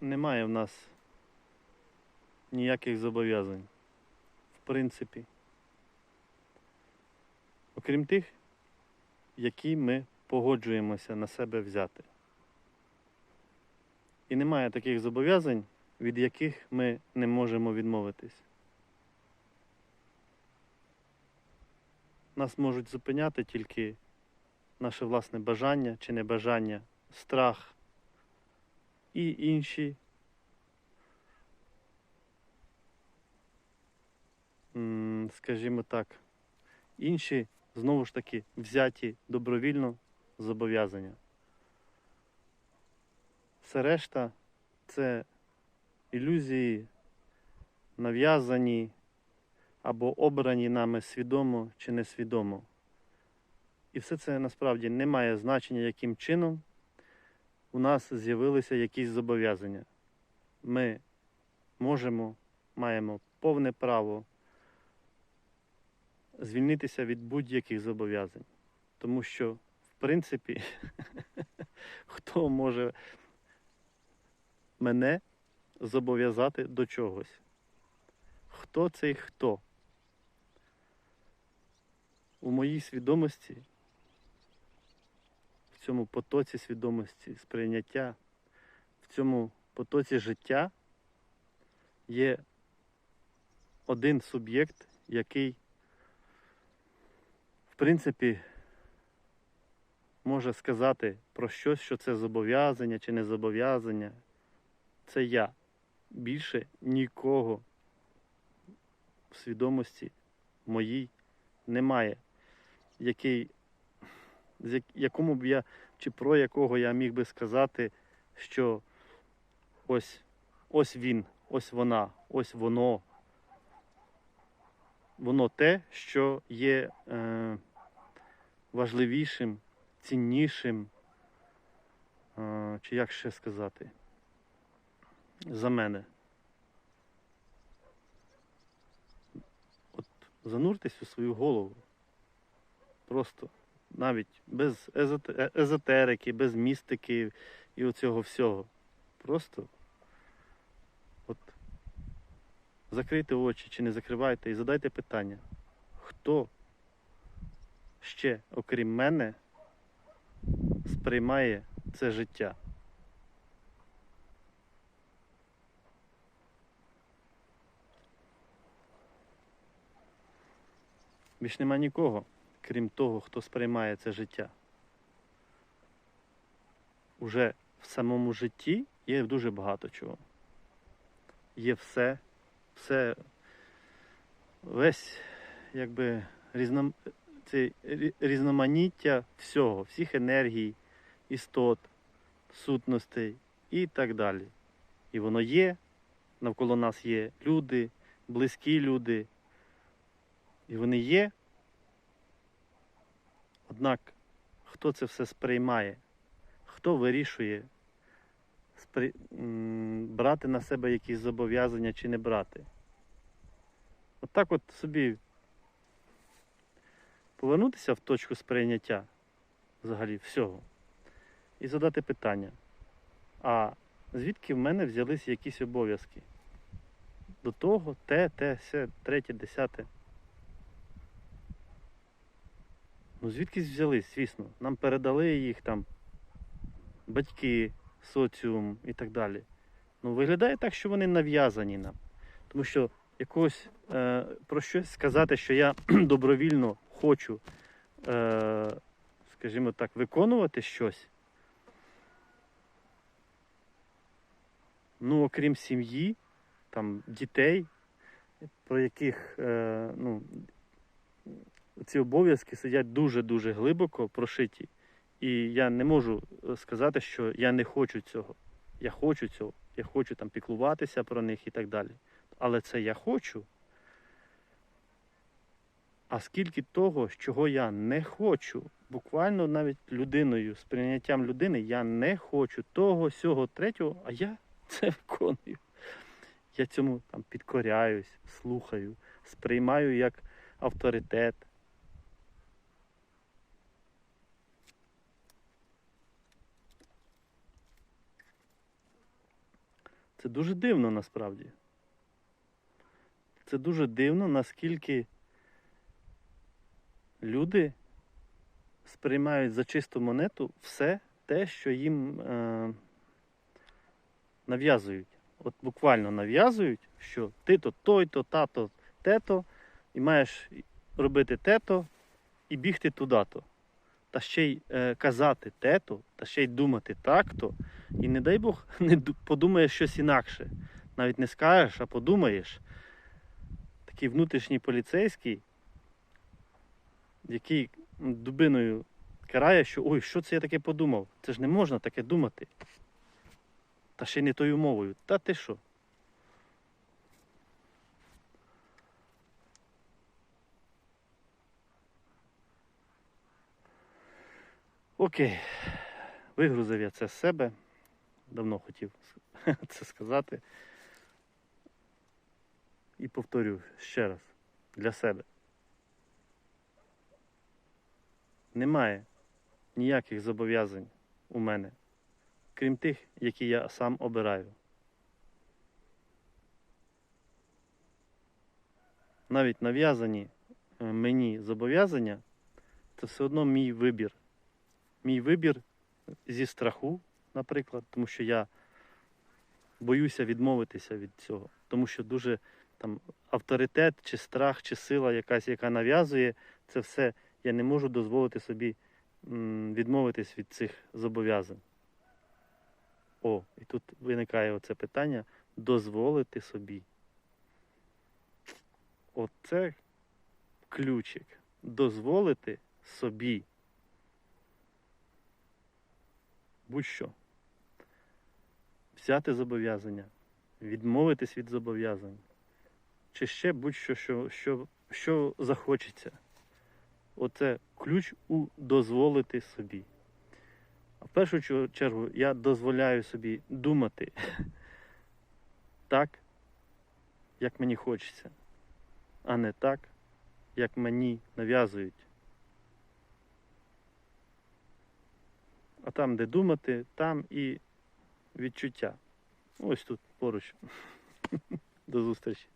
немає в нас ніяких зобов'язань. В принципі. Окрім тих, які ми погоджуємося на себе взяти. І немає таких зобов'язань, від яких ми не можемо відмовитись. Нас можуть зупиняти тільки наше власне бажання чи небажання, страх і інші скажімо так, інші знову ж таки взяті добровільно зобов'язання. Все решта це ілюзії, нав'язані або обрані нами свідомо чи несвідомо. І все це насправді не має значення, яким чином у нас з'явилися якісь зобов'язання. Ми можемо, маємо повне право звільнитися від будь-яких зобов'язань. Тому що, в принципі, хто може мене зобов'язати до чогось? Хто цей хто? У моїй свідомості, цьому потоці свідомості, сприйняття, в цьому потоці життя є один суб'єкт, який в принципі, може сказати про щось, що це зобов'язання чи не зобов'язання. Це я. Більше нікого в свідомості моїй немає, який, якому б я, чи про якого я міг би сказати, що ось, ось він, ось вона, ось воно. Воно те, що є е, важливішим, ціннішим, е, чи як ще сказати, за мене. От зануртесь у свою голову. Просто навіть без е- езотерики, без містики і оцього всього. Просто от закрийте очі чи не закривайте і задайте питання, хто ще, окрім мене, сприймає це життя. Більш нема нікого, крім того, хто сприймає це життя. Уже в самому житті є дуже багато чого. Є все, все, весь якби різном, це різноманіття всього, всіх енергій, істот, сутностей і так далі. І воно є, навколо нас є люди, близькі люди. І вони є. Однак, хто це все сприймає? Хто вирішує спри... брати на себе якісь зобов'язання чи не брати? От так от собі повернутися в точку сприйняття взагалі всього і задати питання, а звідки в мене взялись якісь обов'язки? До того, те, те, се, третє, десяте. Ну звідкись взялись, звісно. Нам передали їх там батьки, соціум і так далі. Ну, виглядає так, що вони нав'язані нам. Тому що якогось е, про щось сказати, що я добровільно хочу, е, скажімо так, виконувати щось. Ну, окрім сім'ї, там дітей, про яких е, ну, ці обов'язки сидять дуже-дуже глибоко прошиті. І я не можу е, сказати, що я не хочу цього. Я хочу цього. Я хочу там піклуватися про них і так далі. Але це я хочу. А скільки того, чого я не хочу, буквально навіть людиною, сприйняттям людини, я не хочу того, сього, третього, а я це виконую. Я цьому там підкоряюсь, слухаю, сприймаю як авторитет. Це дуже дивно насправді. Це дуже дивно, наскільки люди сприймають за чисту монету все те, що їм е, нав'язують. От буквально нав'язують, що ти-то той-то, тато, те-то, і маєш робити те-то і бігти туди-то. Та ще й е, казати те-то, та ще й думати так-то. І не дай Бог не ду- подумаєш щось інакше. Навіть не скажеш, а подумаєш. Такий внутрішній поліцейський, який дубиною карає, що ой, що це я таке подумав? Це ж не можна таке думати. Та ще й не тою мовою. Та ти що? Окей. Вигрузив я це з себе. Давно хотів це сказати. І повторю ще раз для себе. Немає ніяких зобов'язань у мене, крім тих, які я сам обираю. Навіть нав'язані е, мені зобов'язання це все одно мій вибір. Мій вибір зі страху, наприклад, тому що я боюся відмовитися від цього, тому що дуже там авторитет, чи страх, чи сила якась, яка нав'язує, це все я не можу дозволити собі відмовитись від цих зобов'язань. О, і тут виникає оце питання дозволити собі. Оце ключик. Дозволити собі. Будь-що. Взяти зобов'язання, відмовитись від зобов'язань. Чи ще будь-що, що, що, що захочеться. Оце ключ у дозволити собі. А в першу чергу я дозволяю собі думати так, як мені хочеться, а не так, як мені нав'язують. А там, де думати, там і відчуття. Ось тут поруч. До зустрічі.